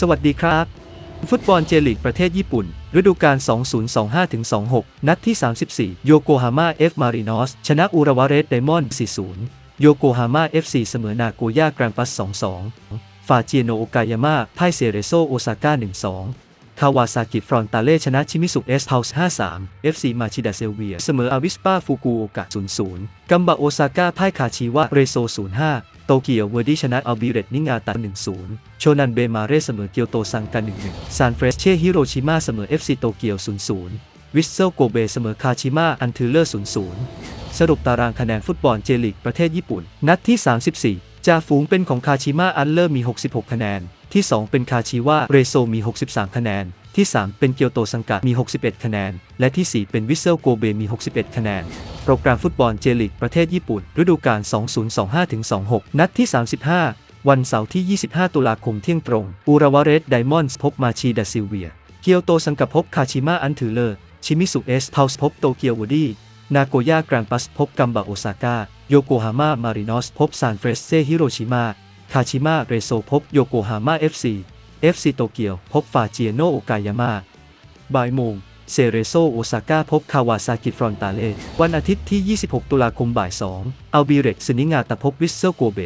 สวัสดีครับ ฟุตบอลเจลีกประเทศญี่ปุ่น ฤดูกาล 2025-26 นัดที่ 34 โยโกฮาม่าเอฟมารินอส ชนะอุระวาเรสไดมอนด์ 40 โยโกฮาม่า FC เสมอนาโกย่าแกรนปัส 2-2 ฟาเจียโนโอกายาม่าพ่ายเซเรโซโอซาก้า 1-2คาวาซากิฟรอนตาเล่ชนะชิมิสุเอสเฮาส์5-3 FC มาชิดาเซลเวีย เสมออาวิสปาฟูกุโอกะ 0-0 กัมบะโอซาก้าพ่ายคาชิวะเรโซ 0-5 โตเกียวเวอร์ดี้ชนะอัลบิเรตนิงาตะ1-0 โชนันเบมาเร่เสมอเกียวโตซังกา1-1 ซานเฟรชเช่ฮิโรชิมาเสมอ FC โตเกียว 0-0 วิสเซลโกเบเสมอคาชิมาอันทูเลอร์ 0-0 สรุปตารางคะแนนฟุตบอลเจลิกประเทศญี่ปุ่น นัดที่ 34 จ่าฝูงเป็นของคาชิมาอันเลอร์มี 66 คะแนน ที่ 2 เป็นคาชิวะเรโซมี 63 คะแนน ที่ 3 เป็นเกียวโตซังกะมี 61 คะแนน และที่ 4 เป็นวิเซลโกเบมี 61 คะแนน โปรแกรมฟุตบอลเจลีกประเทศญี่ปุ่น ฤดูกาล 2025-26 นัดที่ 35 วันเสาร์ที่ 25 ตุลาคมเที่ยงตรง อูราวาเรสไดมอนด์พบมาชีดาซิลเวีย เกียวโตซังกะพบคาชิมาอันถือเลอร์ชิมิสุเอสเทาส์พบโตเกียววูดี้นาโกย่าแกรนปัสพบกัมบะโอซาก้า โยโกฮาม่ามารินอสพบซานเฟรเซฮิโรชิมา คาชิมาเรโซพบโยโกฮาม่า FC FC โตเกียวพบฟาเจียโนโอกายาม่าบ่ายโมงเซเรโซโอซาก้าพบคาวาซากิฟรอนตาเล วันอาทิตย์ที่ 26 ตุลาคมบ่าย 2 อัลบิเรตสนิงาตะพบวิสเซโกเบ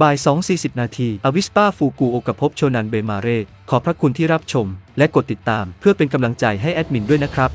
บ่าย 2.40 นาทีอวิสปาฟูกูโอกะพบโชนันเบมาเร่ ขอพระคุณที่รับชม และกดติดตามเพื่อเป็นกำลังใจให้แอดมินด้วยนะครับ